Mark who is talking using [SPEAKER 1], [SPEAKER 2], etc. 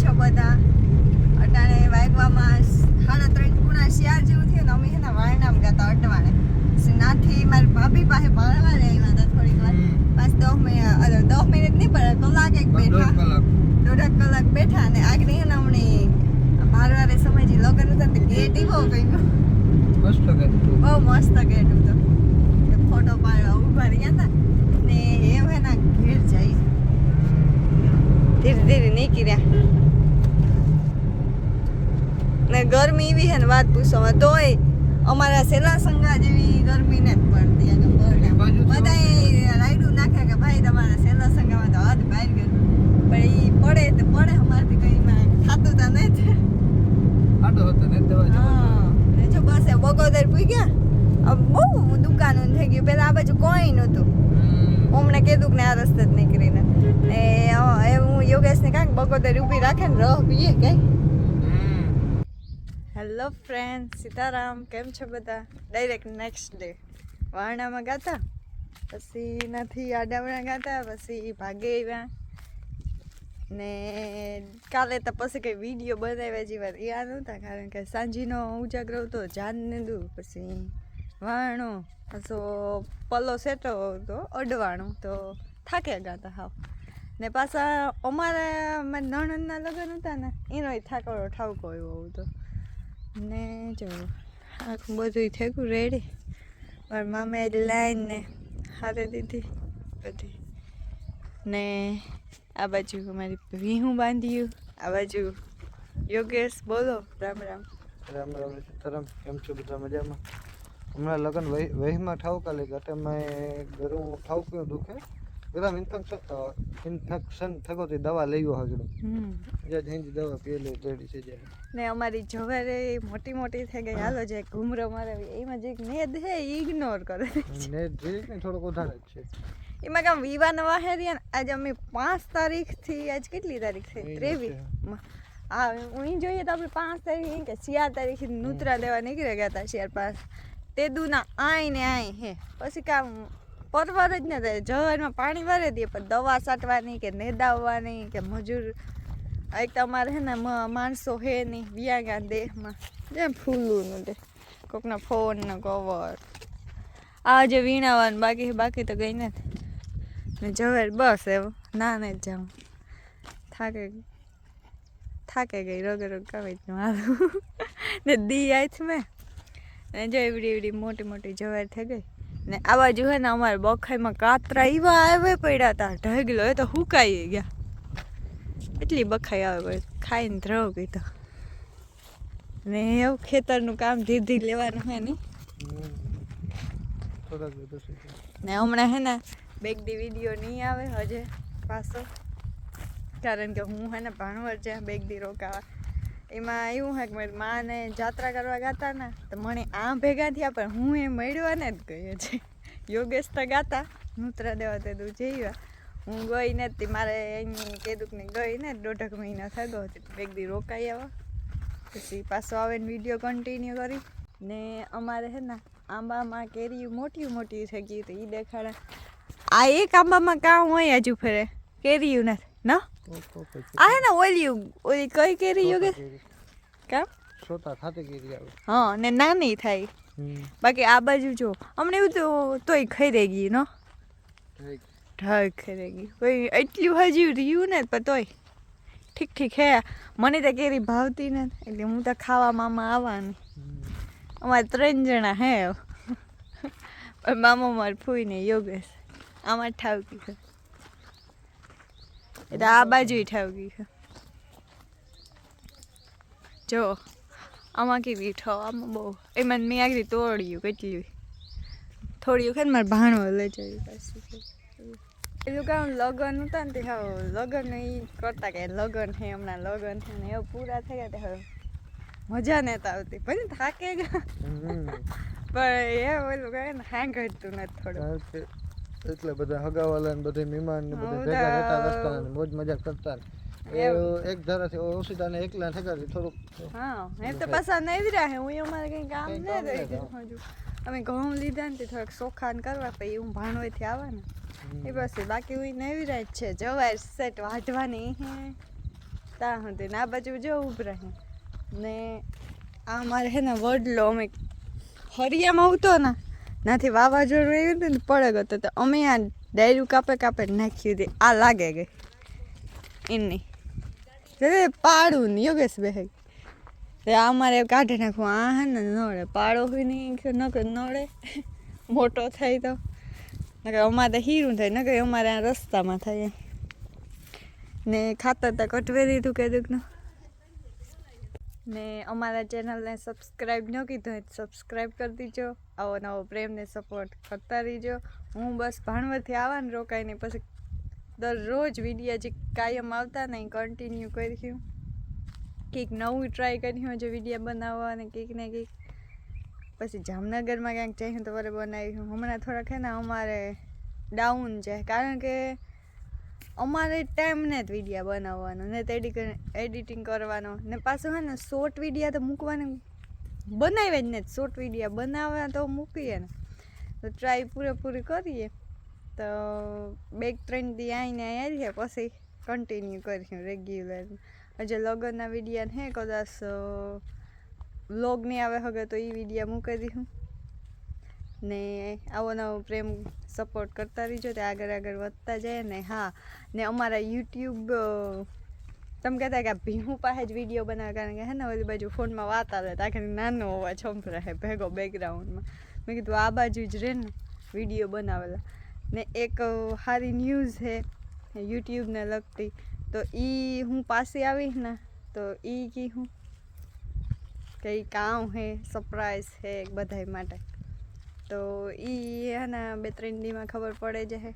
[SPEAKER 1] છો બધા? અટાણે વાગવામાં સાડા ત્રણ પૂણા શિયાળ જેવું થયું ને અમે એના વારણામ ગયા અટવાણે. નાથી મારી ભાભી પાસે ભણવા રહ્યા હતા થોડીક વાર. પાંચ દસ મિનિટ અરે દસ મિનિટ નહીં પણ કલાક એક બેઠા. દોઢ કલાક બેઠા અને આગળ છે ને હમણે મારવારે સમયથી લગ્ન હતા તે ગેટ એવો ગયો બહુ મસ્ત ગેટ હતો તે. ફોટો પાડવા ઊભા રહ્યા હતા ને એમ હે ને ઘેર જાય ધીરે ધીરે નીકળ્યા ને ગરમી એવી છે ને વાત પૂછો તોય અમારા સેલા સંગા જેવી ગરમી ને જ પડતી બધા રાયડું નાખે કે ભાઈ તમારા સેલા સંગામાં તો હદ બહાર ગયું. પણ એ પડે તો પડે અમારથી કઈ ખાતું તો નથી હા ને જો બસ એ બગોદર પૂગ્યા બહુ દુકાનો થઈ ગયું. પેલા આ બાજુ કોઈ નહોતું. હમણાં કીધું કે ને આ રસ્તે જ નીકળીને. ને એ હું યોગેશને કાંઈક બગોદર ઊભી રાખે ને રહ પીએ કઈ હેલો ફ્રેન્ડ સીતારામ, કેમ છો બધા? ડાયરેક્ટ નેક્સ્ટ ડે વારણામાં ગાતા? પછી નથી આડામણા ગાતા, પછી ભાગે આવ્યા. ને કાલે તો પછી કંઈ વીડિયો બનાવ્યા જેવા રહ્યા નહોતા, કારણ કે સાંજીનો ઉજાગરો હતો જાનને દઉં પછી વાણો, પાછો પલ્લો સેટો હતો, અડવાણો. તો થાક્યા ગાતા હાવ. ને પાછા અમારા મારા નણંદના લગ્ન હતા ને એનોય થાકડો ઠાવકો એવો હતો. ને જો આખું બધું થયું રેડી. મારા મામે લાઈન ને હારે દીધી બધી. ને આ બાજુ અમારી વિહું બાંધ્યું. આ બાજુ યોગેશ, બોલો, રામ રામ.
[SPEAKER 2] રામ રામ સીતારામ, કેમ છો બધા મજામાં? હમણાં લગન વહી- વહીમાં ઠાવકા લઈ ગયા મેં ગરું ઠાવક્યું દુખે. ગરમ ઇન્ફેક્શન તે દવા હગડું
[SPEAKER 1] હમ.
[SPEAKER 2] જે હિંજ દવા પીએલી રેડી છે જે
[SPEAKER 1] ને અમારી જવારે મોટી મોટી થઈ ગઈ. હાલો જે ઘૂમરો મારે એમાં જે નેદ હે ઇગ્નોર કરે
[SPEAKER 2] ને જે ને થોડોક વધારે છે.
[SPEAKER 1] એમાં કામ વિવા નવા હેરિયા ને આજે અમે પાંચ તારીખથી આજ કેટલી તારીખ છે? ત્રેવીસ. હા હું જોઈએ તો આપણે પાંચ તારીખ કે ચાર તારીખ નૂતરા દેવા નીકળી ગયા હતા ચાર પાંચ તે દુના આય ને આય હે. પછી કામ પરવાર જ ન થાય. જવારમાં પાણી વારે દે, પણ દવા છાંટવાની કે નેદાવવાની કે મજૂર. એક તમારે હે ને માણસો હે નહીં, વ્યાગા દેહમાં. જેમ ફૂલું દે. કોકના ફોનનો કવર. આ જે વીણાવાનું બાકી બાકી તો કંઈ નથી. ને જવેર બસ એવું ના ને જાઉં થાકે થાકે ગઈ, રગ રગ કવે જ મારું ને દી આઈથ મેં ને જો એવડી એવડી મોટી મોટી જવેર થઈ ગઈ. ને આ બાજુ હે ને અમારે બખાઈમાં કાતરા એવા આવે પડ્યા હતા ઢગલો એ તો હુકાઈ ગયા. એટલી બખાઈ આવે ખાઈને ધ્રવ તો ને એવું ખેતરનું કામ ધીરે લેવાનું હે
[SPEAKER 2] છે
[SPEAKER 1] ને હમણાં હે ને બેગ દી વીડિયો નહીં આવે હજે પાછો. કારણ કે હું હે ને ભાણવર જ્યાં બેગ દી રોકાવા એમાં એવું હે કે માને જાત્રા કરવા ગાતા ને, તો મને આ ભેગા થયા, પણ હું એ મળવાને જ ગયો છે. યોગેશ તો ગાતા, નૂતરા દેવા તે તું જઈવા હું ગઈ ને તે, મારે અહીં કીધું ને ગઈ ને દોઢક મહિના થયો હતી એક દી રોકાઈ આવા. પછી પાછો આવે ને વીડિયો કન્ટિન્યુ કરી. ને અમારે હે ને, આંબામાં કેરી મોટી મોટી થઈ ગઈ તો એ દેખાડે. આ એક આંબામાં કાં હોય હજુ ફરે કેરીયું નથી, ન?
[SPEAKER 2] છે.
[SPEAKER 1] આ હે ને ઓલી ઓલી કઈ કેરી યોગે? કેમ.
[SPEAKER 2] સોતા ખાતે કેરી આવે.
[SPEAKER 1] હા ને નાની થાય. બાકી આ બાજુ જો અમને એવું તો તોય ખાઈ રહી ગઈ નો. ઢાળ ખાઈ રહી ગઈ. કોઈ એટલું હજી રહ્યું ને પણ તોય. ઠીક ઠીક હે. મને તો કેરી ભાવતી ને એટલે હું તો ખાવા મામા આવવાની. અમારે ત્રણ જણા હે. પણ મામા માર ફૂઈ ને યોગેશ. આમાં ઠાવકી એટલે આ બાજુ ઠાવકી છે. જો આમાં કેવી ઠાવ આમાં બહુ. એમાં મેં આગળ તોડ્યું કેટલી થોડી કે મારે ભાણો લઈ જવી પાછી. એ લોકો લગન હતા ને તે હા લગ્ન એ કરતા કે લગ્ન છે હમણાં લગ્ન છે ને એવું પૂરા થઈ ગયા તે હવે મજા નહોતા આવતી. પણ થાકે ગયા પણ એ ઓલું કહે ને હા ઘટતું નથી થોડું
[SPEAKER 2] એટલે બધા હગાવાલા ને બધા મહેમાન ને બધા ભેગા રહેતા કરતા ને મોજ મજાક કરતા ને. એ એક ધારાથી ઓશિતા ને એકલા ઠેકાથી થોડુંક.
[SPEAKER 1] હા એમ તો પાછા નહીં રહ્યા હું અમારે કંઈ કામ
[SPEAKER 2] ન
[SPEAKER 1] રહી. અમે ઘઉં લીધા ને થોડાક સોખાન કરવા પછી હું ભાણોયથી આવે ને. એ પછી બાકી હું નવી રાત છે. જવાય સેટ વાઢવાની હે. ત્યાં સુધી ને આ બાજુ જો ઉભરા ને આ મારે હે ને વડલો અમે હરિયામાં આવતો ને નાથી વાવાઝોડું આવ્યું હતું ને પડે ગયો તો અમે આ ડાયરું કાપે કાપે નાખ્યું હતી. આ લાગે ગઈ એની. પાડું ને યોગેશ બેહે તે અમારે મારે કાઢી નાખવું. આ હે ને નડે પાડો હોય નહીં કે નકર નડે મોટો થાય તો. નકર અમારે હીરું થાય, નકર અમારે આ રસ્તામાં થાય ને ખાતર તો કટવે દીધું કીધું ને અમારા ચેનલને સબસ્ક્રાઈબ ન કીધું હોય તો સબસ્ક્રાઈબ કરી દીજો, આવો નવો પ્રેમને સપોર્ટ કરતા રહીજો. હું બસ ભાણવરથી આવવાનું રોકાઈને પછી દરરોજ વિડીયા જે કાયમ આવતા ને કન્ટિન્યુ કર્યું કંઈક નવું ટ્રાય કર્યું જે વિડીયા બનાવવા અને કંઈક ને કંઈક. પછી જામનગરમાં ક્યાંક જઈને તો વરે બનાવ્યું હમણાં થોડાક હે ને અમારે ડાઉન છે. કારણ કે અમારે ટાઈમ ને જ વિડીયા બનાવવાનો, ને તેડી એડિટિંગ કરવાનો. ને પાછું હે ને શોર્ટ વિડીયા તો મૂકવાને બનાવે જ ને શોર્ટ વિડીયા બનાવવા તો મૂકીએ ને. તો ટ્રાય પૂરેપૂરી કરીએ. તો બે ત્રણ દી આવીને આવીએ, પછી કન્ટિન્યુ કરીશું રેગ્યુલર હજુ લગ્નના વિડીયા હે કદાચ વ્લોગ નહીં આવે હવે તો એ વિડીયા મૂકી દઈશું. ને આવો નવો પ્રેમ સપોર્ટ કરતા રહીજો તે આગળ આગળ વધતા જાય ને હા. ને અમારા યુટ્યુબ તમે કહેતા કે ભીહું પાસે જ વીડિયો બનાવે કારણ કે હે ને ઓલી બાજુ ફોનમાં વાત આવે તો આખરે નાનો અવાજ સંભળાય ભેગો બેકગ્રાઉન્ડમાં મેં કીધું, આ બાજુ જ રહે ને વીડિયો બનાવેલા. ને એક સારી ન્યૂઝ છે યુટ્યુબને લગતી. તો એ હું પાસે આવીશ ને તો એ કી હું? કંઈ કામ હે સરપ્રાઈઝ હે બધાય માટે. તો એ એના બે ત્રણ દીમાં ખબર પડે જ હે.